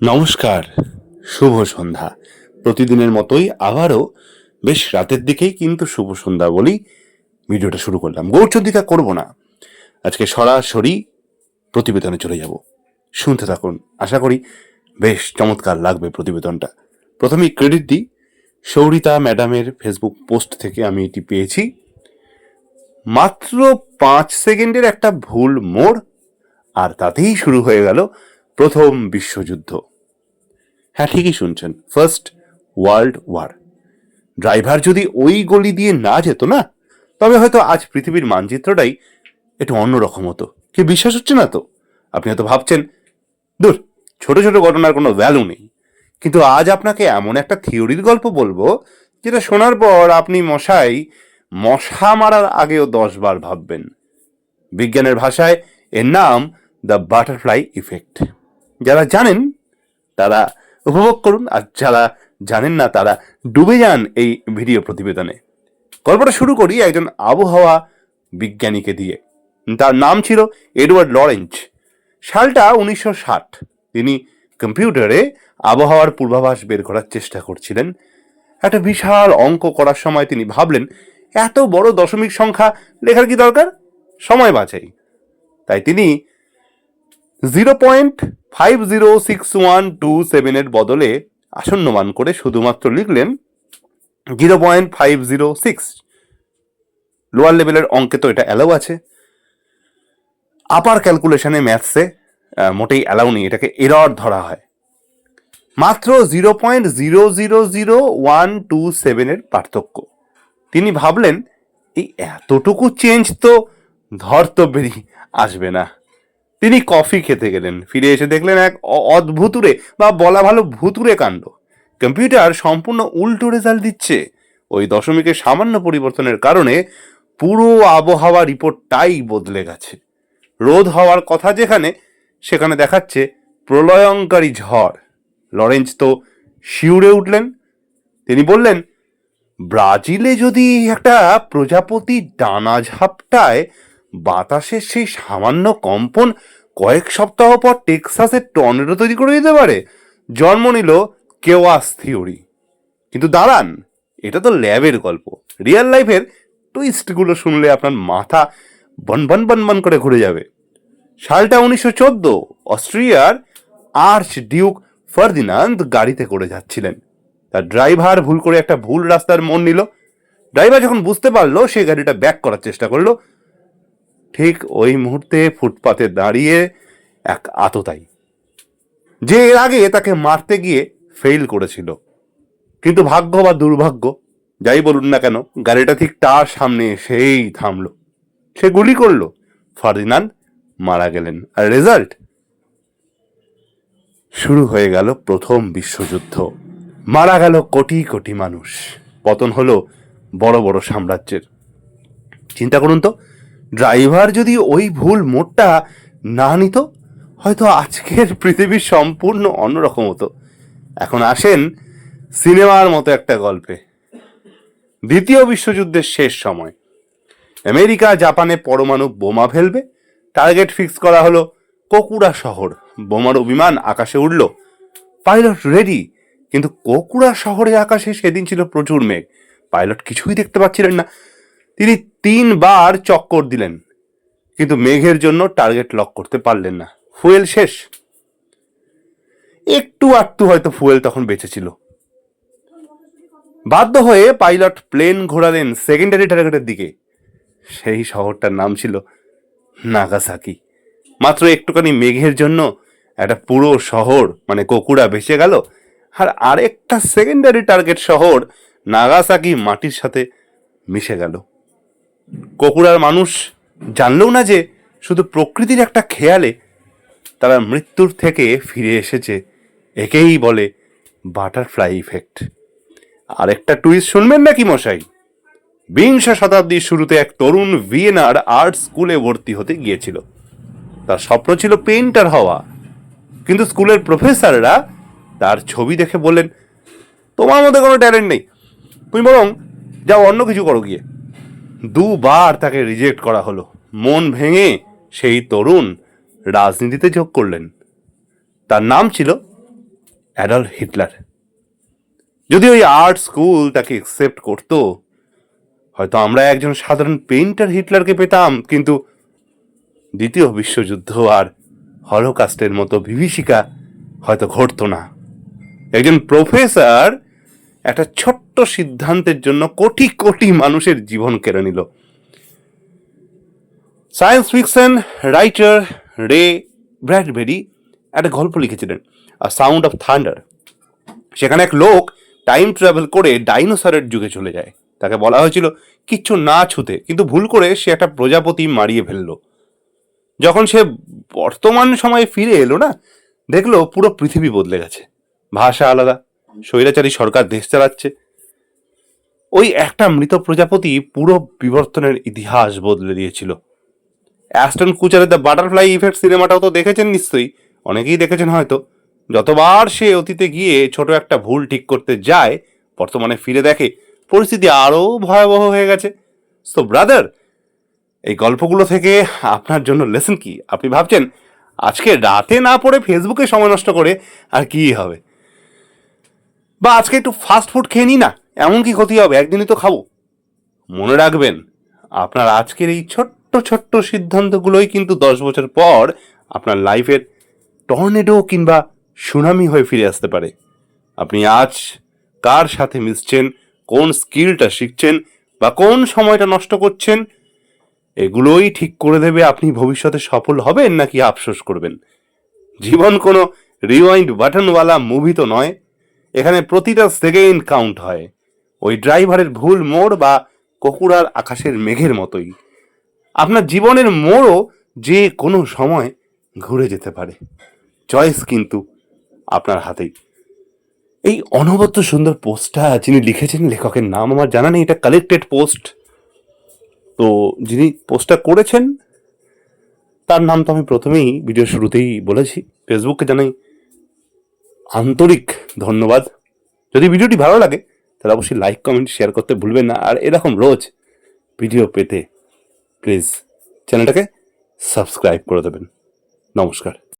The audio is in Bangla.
নমস্কার, শুভ সন্ধ্যা। প্রতিদিনের মতোই আবারও বেশ রাতের দিকেই কিন্তু শুভ সন্ধ্যা বলি ভিডিওটা শুরু করলাম। গৌরচন্দিকা করব না। আজকে সরাসরি প্রতিবেদনে চলে যাব। শুনতে থাকুন। আশা করি বেশ চমৎকার লাগবে প্রতিবেদনটা। প্রথমেই ক্রেডিট দিই। সৌরিতা ম্যাডামের ফেসবুক পোস্ট থেকে আমি এটি পেয়েছি। মাত্র পাঁচ সেকেন্ডের একটা ভুল মোড়, আর তাতেই শুরু হয়ে গেল প্রথম বিশ্বযুদ্ধ। হ্যাঁ ঠিকই শুনছেন। ফার্স্ট ওয়ার্ল্ড ওয়ার ড্রাইভার যদি ওই গলি দিয়ে না যেত না, তবে হয়তো আজ পৃথিবীর মানচিত্রটাই একটু অন্যরকম হতো। কি বিশ্বাস হচ্ছে না তো? আপনি হয়তো ভাবছেন, দূর, ছোট ছোট ঘটনার কোনো ভ্যালু নেই। কিন্তু আজ আপনাকে এমন একটা থিওরির গল্প বলব, যেটা শোনার পর আপনি মশাই, মশা মারার আগেও দশবার ভাববেন। বিজ্ঞানের ভাষায় এর নাম দ্য বাটারফ্লাই ইফেক্ট যারা জানেন, তারা উপভোগ করুন। আর যারা জানেন না, তারা ডুবে যান এই ভিডিও প্রতিবেদনে। গল্পটা শুরু করি একজন আবহাওয়া বিজ্ঞানীকে দিয়ে। তার নাম ছিল এডওয়ার্ড লরেঞ্চ সালটা উনিশশো ষাট। তিনি কম্পিউটারে আবহাওয়ার পূর্বাভাস বের করার চেষ্টা করছিলেন। একটা বিশাল অঙ্ক করার সময় তিনি ভাবলেন, এত বড় দশমিক সংখ্যা লেখার কি দরকার? সময় বাঁচাই। তাই তিনি zero point five zero six one two সেভেনের বদলে আসন্ন মান করে শুধুমাত্র লিখলেন zero point five zero six lower লেভেলের অঙ্কে তো এটা অ্যালাউ আছে। আপার ক্যালকুলেশনে ম্যাথসে মোটেই অ্যালাউ নেই, এটাকে এরর ধরা হয়। মাত্র zero point zero zero zero one two সেভেনের পার্থক্য। তিনি ভাবলেন, এই এতটুকু চেঞ্জ তো ধর্তব্যেরই আসবে না। তিনি কফি খেতে গেলেন। ফিরে এসে দেখলেন এক অদ্ভুতুরে বা বলা ভালো ভুতুরে কাণ্ড। কম্পিউটার সম্পূর্ণ উল্টো রেজাল্ট দিচ্ছে। ওই দশমিকের সামান্য পরিবর্তনের কারণে পুরো আবহাওয়া রিপোর্টটাই বদলে গেছে। রোদ হওয়ার কথা যেখানে, সেখানে দেখাচ্ছে প্রলয়ঙ্কারী ঝড়। লরেন্স তো শিউরে উঠলেন। তিনি বললেন, ব্রাজিলে যদি একটা প্রজাপতি ডানা ঝাপটায় বাতাসের সেই সামান্য কম্পন কয়েক সপ্তাহ পর টেক্সাসের টর্নেডো তৈরি করে দিতে পারে। জন্ম নিল কেওয়াস থিওরি। কিন্তু দাঁড়ান, এটা তো ল্যাবের গল্প। রিয়েল লাইফের টুইস্টগুলো শুনলে আপনার মাথা বন বন বন বন করে ঘুরে যাবে। সালটা উনিশশো চোদ্দ, অস্ট্রিয়ার আর্চ ডিউক ফার্দিনান্দ গাড়িতে করে যাচ্ছিলেন। তার ড্রাইভার ভুল করে একটা ভুল রাস্তার মন নিল। ড্রাইভার যখন বুঝতে পারল, সে গাড়িটা ব্যাক করার চেষ্টা করল। ঠিক ওই মুহূর্তে ফুটপাতে দাঁড়িয়ে এক আততাই যে এর আগে তাকে মারতে গিয়ে ফেল করেছিল। কিন্তু ভাগ্য বা দুর্ভাগ্য, যাই বলুন না কেন, গাড়িটা ঠিক তার সামনে এসেই থামলো। সে গুলি করল, ফার্দিনান্দ মারা গেলেন। আর রেজাল্ট শুরু হয়ে গেল প্রথম বিশ্বযুদ্ধ। মারা গেল কোটি কোটি মানুষ। পতন হলো বড় বড় সাম্রাজ্যের। চিন্তা করুন তো ড্রাইভার যদি ওই ভুল মোড়টা না নিত, হয়তো আজকের পৃথিবী সম্পূর্ণ অন্যরকম হতো। এখন আসেন সিনেমার মতো একটা গল্পে। দ্বিতীয় বিশ্বযুদ্ধের শেষ সময়। আমেরিকা জাপানে পরমাণু বোমা ফেলবে, টার্গেট ফিক্স করা হলো, কোকুড়া শহর। বোমারু বিমান আকাশে উড়ল। পাইলট রেডি, কিন্তু কোকুড়া শহরে আকাশে সেদিন ছিল প্রচুর মেঘ। পাইলট কিছুই দেখতে পাচ্ছিলেন না। তিনি তিনবার চক্কর দিলেন, কিন্তু মেঘের জন্য টার্গেট লক করতে পারলেন না। ফুয়েল শেষ। একটু আটটু হয়তো ফুয়েল তখন বেঁচেছিল বাধ্য হয়ে পাইলট প্লেন ঘোরালেন সেকেন্ডারি টার্গেটের দিকে। সেই শহরটার নাম ছিল নাগাসাকি। মাত্র একটুখানি মেঘের জন্য একটা পুরো শহর মানে কোকুড়া ভেসে গেল, আর আরেকটা সেকেন্ডারি টার্গেট শহর নাগাসাকি মাটির সাথে মিশে গেল। কোকুড়ার মানুষ জানলেও না যে শুধু প্রকৃতির একটা খেয়ালে তারা মৃত্যুর থেকে ফিরে এসেছে। একেই বলে বাটারফ্লাই ইফেক্ট। আরেকটা টুইস্ট শুনবেন নাকি মশাই? বিংশ শতাব্দীর শুরুতে এক তরুণ ভিয়েনার আর্ট স্কুলে ভর্তি হতে গিয়েছিল। তার স্বপ্ন ছিল পেইন্টার হওয়া। কিন্তু স্কুলের প্রফেসররা তার ছবি দেখে বললেন, তোমার মধ্যে কোনো ট্যালেন্ট নেই। তুমি বরং যাও অন্য কিছু করো গিয়ে। দুবার তাকে রিজেক্ট করা হলো। মন ভেঙে সেই তরুণ রাজনীতিতে যোগ করলেন। তার নাম ছিল অ্যাডাল্ট হিটলার। যদি ওই আর্ট স্কুল তাকে একসেপ্ট করতো, হয়তো আমরা একজন সাধারণ পেইন্টার হিটলারকে পেতাম, কিন্তু দ্বিতীয় বিশ্বযুদ্ধ আর হলোকাস্টের মতো বিভীষিকা হয়তো ঘটতো না। একজন প্রফেসর একটা ছোট্ট সিদ্ধান্তের জন্য কোটি কোটি মানুষের জীবন কেড়ে নিল। সায়েন্স ফিকশন রাইটার রে ব্র্যাডবেরি একটা গল্প লিখেছিলেন আ সাউন্ড অফ থান্ডার সেখানে এক লোক টাইম ট্রাভেল করে ডাইনোসরের যুগে চলে যায়। তাকে বলা হয়েছিল কিচ্ছু না ছুতে। কিন্তু ভুল করে সে একটা প্রজাপতি মারিয়ে ফেলল। যখন সে বর্তমান সময়ে ফিরে এলো না, দেখল পুরো পৃথিবী বদলে গেছে। ভাষা আলাদা স্বৈরাচারী সরকার দেশ চালাচ্ছে। ওই একটা মৃত প্রজাপতি পুরো বিবর্তনের ইতিহাস বদলে দিয়েছিল। অ্যাস্টন কুচারের দ্য বাটারফ্লাই ইফেক্ট সিনেমাটাও তো দেখেছেন নিশ্চয়ই। অনেকেই দেখেছেন হয়তো। যতবার সে অতীতে গিয়ে ছোট একটা ভুল ঠিক করতে যায়, বর্তমানে ফিরে দেখে পরিস্থিতি আরও ভয়াবহ হয়ে গেছে। সো ব্রাদার এই গল্পগুলো থেকে আপনার জন্য লেসন কি? আপনি ভাবছেন, আজকে রাতে না পড়ে ফেসবুকে সময় নষ্ট করে আর কি হবে? বা আজকে একটু ফাস্ট ফুড খেয়ে নিই না? এমন কি ক্ষতি হবে? একদিনই তো খাব। মনে রাখবেন, আপনার আজকের এই ছোট্ট ছোট্ট সিদ্ধান্তগুলোই কিন্তু দশ বছর পর আপনার লাইফের টর্নেডো কিংবা সুনামি হয়ে ফিরে আসতে পারে। আপনি আজ কার সাথে মিশছেন? কোন স্কিলটা শিখছেন? বা কোন সময়টা নষ্ট করছেন? এগুলোই ঠিক করে দেবে আপনি ভবিষ্যতে সফল হবেন নাকি আফসোস করবেন? জীবন কোনো রিওয়াইন্ড বাটনওয়ালা মুভি তো নয়। এখানে প্রতিটা সেকেন্ড কাউন্ট হয়। ওই ড্রাইভারের ভুল মোড় বা ককুরার আকাশের মেঘের মতোই। আপনার জীবনের মোড়ও যে কোনো সময় ঘুরে যেতে পারে। চয়েস কিন্তু আপনার হাতেই। এই অনবদ্য সুন্দর পোস্টটা যিনি লিখেছেন, লেখকের নাম আমার জানা নেই, এটা কালেক্টেড পোস্ট তো যিনি পোস্টটা করেছেন, তার নাম তো আমি প্রথমেই ভিডিও শুরুতেই বলেছি। ফেসবুকে জানাই, আন্তরিক ধন্যবাদ। যদি ভিডিওটি ভালো লাগে, তাহলে অবশ্যই লাইক কমেন্ট শেয়ার করতে ভুলবেন না। আর এরকম রোজ ভিডিও পেতে প্লিজ চ্যানেলটাকে সাবস্ক্রাইব করে দেবেন। নমস্কার।